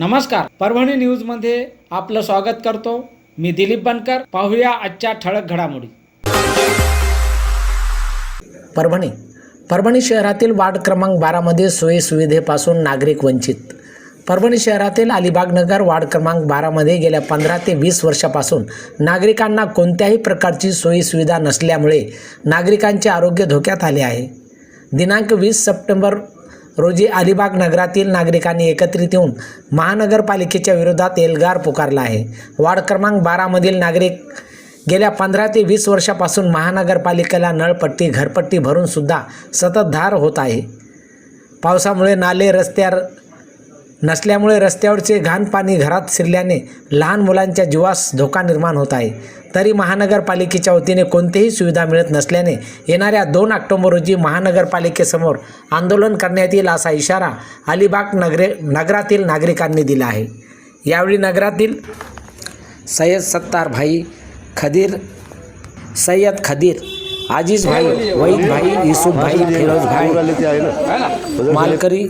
नमस्कार. परभणी न्यूजमध्ये आपलं स्वागत करतो. मी दिलीप बनकर. पाहूया आजच्या ठळक घडामोडी. परभणी. परभणी शहरातील वार्ड क्रमांक बारामध्ये सोयी सुविधेपासून नागरिक वंचित. परभणी शहरातील अलिबागनगर वार्ड क्रमांक बारामध्ये गेल्या पंधरा ते वीस वर्षापासून नागरिकांना कोणत्याही प्रकारची सोयी सुविधा नसल्यामुळे नागरिकांचे आरोग्य धोक्यात आले आहे. दिनांक वीस सप्टेंबर रोजी अलिबाग नगरातील नागरिकांनी एकत्रित येऊन महानगरपालिकेच्या विरोधात एल्गार पुकारला आहे. वार्ड क्रमांक बारामधील नागरिक गेल्या पंधरा ते वीस वर्षापासून महानगरपालिकेला नळपट्टी घरपट्टी भरूनसुद्धा सततधार सतत धार होत आहे. पावसामुळे नाले रस्त्यावर नसल्यामुळे रस्त्यावरचे घाण पाणी घरात शिरल्याने लहान मुलांच्या जीवास धोका निर्माण होत आहे. तरी महानगरपालिकेच्या वतीने कोणतीही सुविधा मिळत नसल्याने येणाऱ्या दोन ऑक्टोबर रोजी महानगरपालिकेसमोर आंदोलन करण्यात येईल असा इशारा अलिबाग नगरे नगरातील नागरिकांनी दिला आहे. यावेळी नगरातील सय्यद सत्तार भाई खदीर सय्यद खदीर आजीज भाई वहीद भाई युसुफ भाई फिरोज भाई मालकरी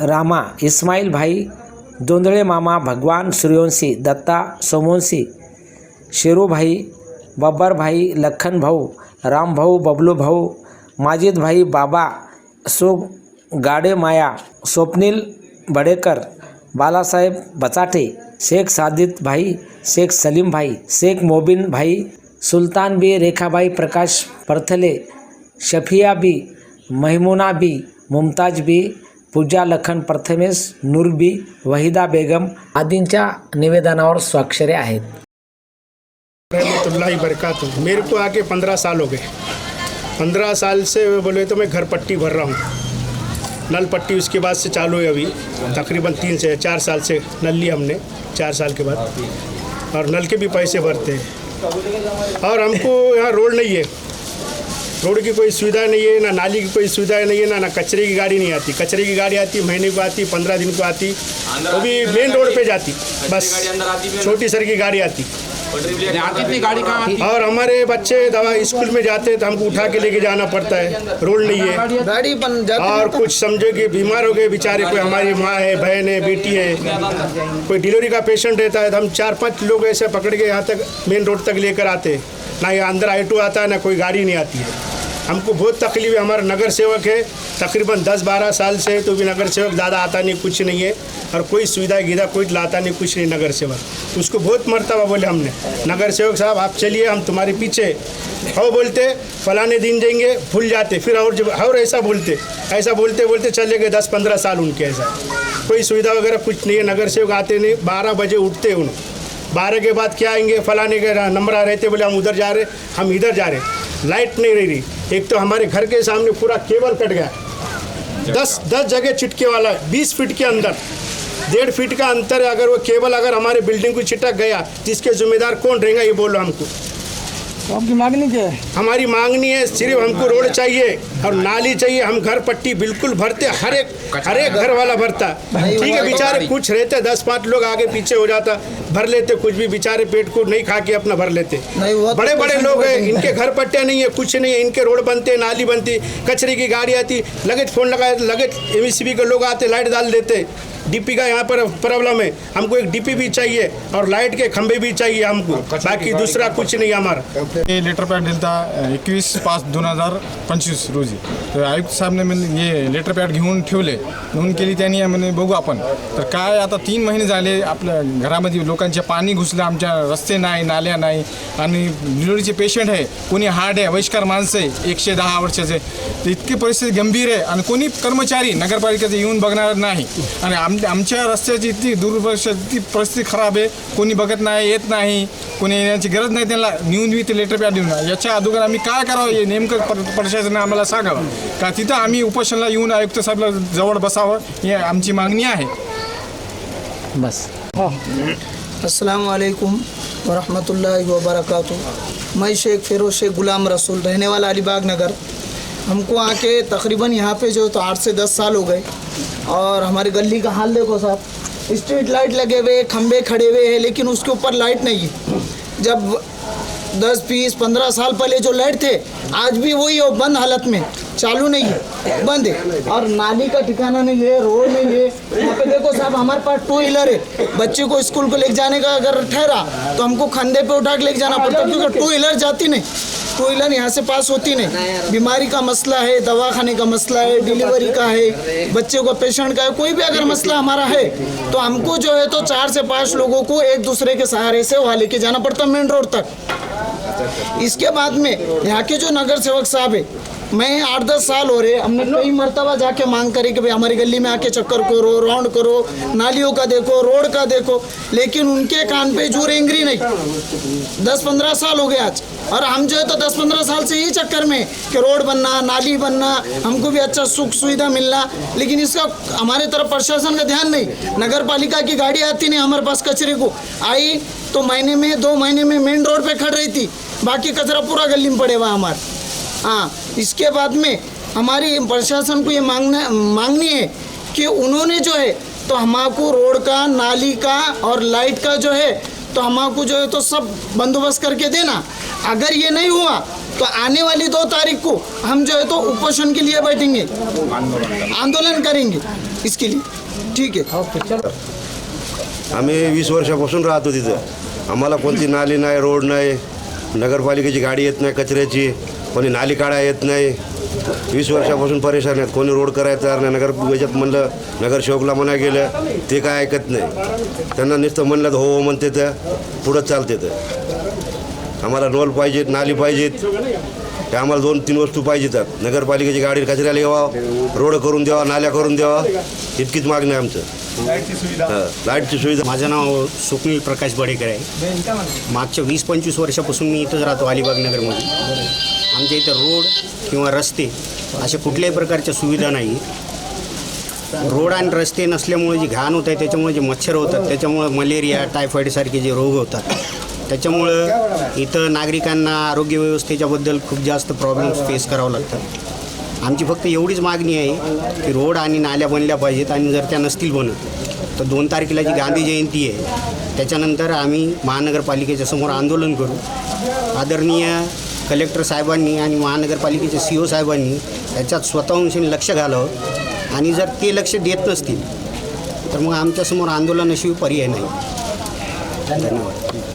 रामा इस्माईल भाई दोंदळे मामा भगवान सूर्यवंशी दत्ता सोमवंशी शेरूभाई बब्बरभाई लखनभाऊ रामभाऊ बबलूभाऊ माजिदभाई भाई बाबा सो गाडे माया स्वप्नील बडेकर बालासाहेब बचाटे शेख सादितभाई शेख सलीमभाई शेख मोबीनभाई सुलतान बी रेखाबाई प्रकाश परथले शफिया बी महिमुना बी मुमताज बी पूजा लखन प्रथमेश नूरबी वहिदा बेगम आदींच्या निवेदनावर स्वाक्षरे आहेत. रहमतुल्लाहि बरकत मेरे को आके पंद्रह साल हो गए। पंद्रह साल से बोले तो मैं घर पट्टी भर रहा हूँ। नल पट्टी उसके बाद से चालू है अभी। तकरीबन तीन से चार साल से नल ली हमने चार साल के बाद। और नल के भी पैसे भरते हैं। और हमको यहाँ रोड नहीं है। रोड की कोई सुविधा नहीं है ना नाली की कोई सुविधा नहीं है ना ना कचरे की गाड़ी नहीं आती। कचरे की गाड़ी आती महीने को आती पंद्रह दिन को आती वो भी मेन रोड पे जाती बस। छोटी सर की गाड़ी आती। गाड़ी कहाँ आती? और हमारे बच्चे दवा स्कूल में जाते हैं तो हमको उठा के लेके जाना पड़ता है। रोड नहीं है। गाड़ी बन जाती और कुछ समझो कि बीमार हो गए बेचारे कोई हमारी माँ है बहन है बेटी है। कोई डिलीवरी का पेशेंट रहता है तो हम चार पांच लोग ऐसे पकड़ के यहाँ तक मेन रोड तक लेकर आते हैं। ना यहाँ अंदर ऑटो आता है ना कोई गाड़ी नहीं आती है। हमको बहुत तकलीफ़ है। हमारा नगर सेवक है। तकरीबन दस बारह साल से तो भी नगर सेवक ज़्यादा आता नहीं, कुछ नहीं है। और कोई सुविधा गिधा कोई लाता नहीं, कुछ नहीं नगर सेवक। उसको बहुत मरतबा बोले हमने। नगर सेवक साहब, आप चलिए, हम तुम्हारे पीछे हो। बोलते, फलाने दिन देंगे भूल जाते। फिर और जब, और ऐसा बोलते। ऐसा बोलते बोलते चले गए दस पंद्रह साल उनके ऐसा। कोई सुविधा वगैरह कुछ नहीं है। नगर सेवक आते नहीं, बारह बजे उठते उन। बारह के बाद क्या आएँगे? फलाने के नंबर आ रहे थे, बोले हम उधर जा रहे, हम इधर जा रहे। लाइट नहीं रह रही। एक तो हमारे घर के सामने पूरा केबल कट गया। दस दस जगह चिटके वाला है, बीस फीट के अंदर। डेढ़ फीट का अंतर है, अगर वो केबल अगर हमारे बिल्डिंग को छिटक गया तो इसके जिम्मेदार कौन रहेगा, ये बोलो हमको। आपकी मांगनी क्या है? हमारी मांगनी है सिर्फ़ हमको रोड चाहिए और नाली चाहिए हम घर पट्टी बिल्कुल भरते हर एक हर एक घर वाला भरता। ठीक है बेचारे कुछ रहते दस पाँच लोग आगे पीछे हो जाता भर लेते कुछ भी बेचारे पेट को नहीं खा के अपना भर लेते। नहीं, वो तो बड़े बड़े लोग हैं इनके घर पट्टियाँ नहीं है कुछ नहीं है इनके रोड बनते नाली बनती कचरे की गाड़ी आती लगेज फ़ोन लगाए लगेज एम के लोग आते लाइट डाल देते। डीपी का यहाँ पर प्रॉब्लम है? हमको एक डीपी भी चाहिए और लाइट के खंभे भी चाहिए हमको। बाकी दूसरा कुछ नहीं है। हमारा लेटर पॅड दिलता एकवीस पाच दोन हजार पंचवीस रोजी। तर आयुक्त साहेबने म्हणजे हे लेटर पॅड घेऊन ठेवले नोंद केली त्यांनी म्हणे बघू आपण। तर काय आता तीन महिने झाले आपल्या घरामध्ये लोकांचे पाणी घुसलं आमच्या रस्ते नाही नाल्या नाही आणि डिलिव्हरीचे पेशंट आहे कोणी हार्ड आहे वयस्कर माणसं आहे एकशे दहा वर्षाचे. तर इतकी परिस्थिती गंभीर आहे आणि कोणी कर्मचारी नगरपालिकेचे येऊन बघणार नाही. आणि आम आमच्या रस्त्याची इतकी दुर्परिस्थिती इतकी परिस्थिती खराब आहे. कोणी बघत नाही येत नाही. कोणी येण्याची गरज नाही त्यांना. नेऊन बी ते लेटर पॅड देऊन याच्या अगोदर आम्ही काय करावं हे नेमकं प्र प्रशासनाने आम्हाला सांगावं. का तिथं आम्ही उपोषणाला येऊन आयुक्त साहेबला जवळ बसावं ही आमची मागणी आहे. बस. अस्सलाम वालेकुम वरहमतुल्लाहि वबरकातु मैं शेख फिरोज शेख गुलाम रसूल रहने वाला अलीबाग नगर. हमको आके तकरीबन यहाँ पे जो तो आठ से दस साल हो गए। और हमारी गली का हाल देखो साहब। स्ट्रीट लाइट लगे हुए खंबे खड़े हुए हैं, लेकिन उसके ऊपर लाइट नहीं है। जब दस, बीस, पंद्रह साल पहले जो लाइट थे, आज भी वही हो बंद हालत में। चालू नहीं है, बंद है। और नाली का ठिकाना नहीं है, रोड नहीं है। यहाँ पे देखो साहब, हमारे पास टू व्हीलर है। बच्चे को स्कूल को लेके जाने का अगर ठहरा तो हमको कंधे पे उठा के लेके जाना पड़ता, क्योंकि टू व्हीलर जाती नहीं। टू व्हीलर यहाँ से पास होती नहीं। बीमारी का मसला है दवा खाने का मसला है डिलीवरी का है बच्चे को पेशेंट का है कोई भी अगर मसला हमारा है तो हमको जो है तो चार से पाँच लोगों को एक दूसरे के सहारे से वहाँ लेके जाना पड़ता मेन रोड तक। इसके बाद में यहाँ के जो नगर सेवक साहब है मैं आठ दस साल हो रहे हमने कई मरतबा जाके मांग करी कि भाई हमारी गली में आके चक्कर करो राउंड करो नालियों का देखो रोड का देखो लेकिन उनके कान पे जू रेंगरी नहीं। दस पंद्रह साल हो गए आज। और हम जो है तो दस पंद्रह साल से यही चक्कर में कि रोड बनना, नाली बनना, हमको भी अच्छा सुख सुविधा मिलना, लेकिन इसका हमारे तरफ़ प्रशासन का ध्यान नहीं। नगर पालिका की गाड़ी आती नहीं हमारे पास कचरे को। आई तो महीने में, दो महीने में मेन रोड पे खड़ रही थी। बाकी कचरा पूरा गली में पड़े हुआ हमारे। हाँ इसके बाद में हमारी प्रशासन को ये मांगना, मांगनी है कि उन्होंने जो है तो हमको रोड का, नाली का और लाइट का जो है तो हमको जो है तो सब बंदोबस्त करके देना। अगर ये नहीं हुआ तो आने वाली दो तारीख को हम जो है तो उपोषण के लिए बैठेंगे। आंदोलन करेंगे इसके लिए। ठीक है। आम्ही वीस वर्षापासून राहतो तिथं. आम्हाला कोणती नाली नाही रोड नाही नगरपालिकेची गाडी येत नाही कचऱ्याची कोणी नाली काढा येत नाही. वीस वर्षापासून परेशान आहेत. कोणी रोड करायचं नाही. नगर याच्यात म्हणलं नगरसेवकला म्हणा गेलं ते काय ऐकत नाही. त्यांना नुसतं म्हणलं तर हो हो म्हणते तर पुढं चालते तर. आम्हाला रोल पाहिजेत नाली पाहिजेत. ते आम्हाला दोन तीन वस्तू पाहिजेतात नगरपालिकेची गाडी कचऱ्याला यावा रोड करून द्यावा नाल्या करून द्यावा. इतकीच मागणी आहे आमचं. हां लाईटची सुविधा. माझं नाव स्वप्नील प्रकाश बडेकर आहे. मागच्या वीस पंचवीस वर्षापासून मी इथंच राहतो अलिबाग नगरमध्ये. आमच्या इथं रोड किंवा रस्ते अशा कुठल्याही प्रकारच्या सुविधा नाही. रोड आणि रस्ते नसल्यामुळे जी घाण होत आहे त्याच्यामुळे जे मच्छर होतात त्याच्यामुळे मलेरिया टायफॉईडसारखे जे रोग होतात त्याच्यामुळं इथं नागरिकांना आरोग्य व्यवस्थेच्याबद्दल खूप जास्त प्रॉब्लेम्स फेस करावं लागतात. आमची फक्त एवढीच मागणी आहे की रोड आणि नाल्या बनल्या पाहिजेत आणि जर त्या नसतील बनत तर दोन तारखेला जी गांधी जयंती आहे त्याच्यानंतर आम्ही महानगरपालिकेच्या समोर आंदोलन करू. आदरणीय कलेक्टर साहेबांनी आणि महानगरपालिकेच्या सी ओ साहेबांनी याच्यात स्वतःहून लक्ष घालावं आणि जर ते लक्ष देत नसतील तर मग आमच्यासमोर आंदोलनाशिवाय पर्याय नाही. धन्यवाद.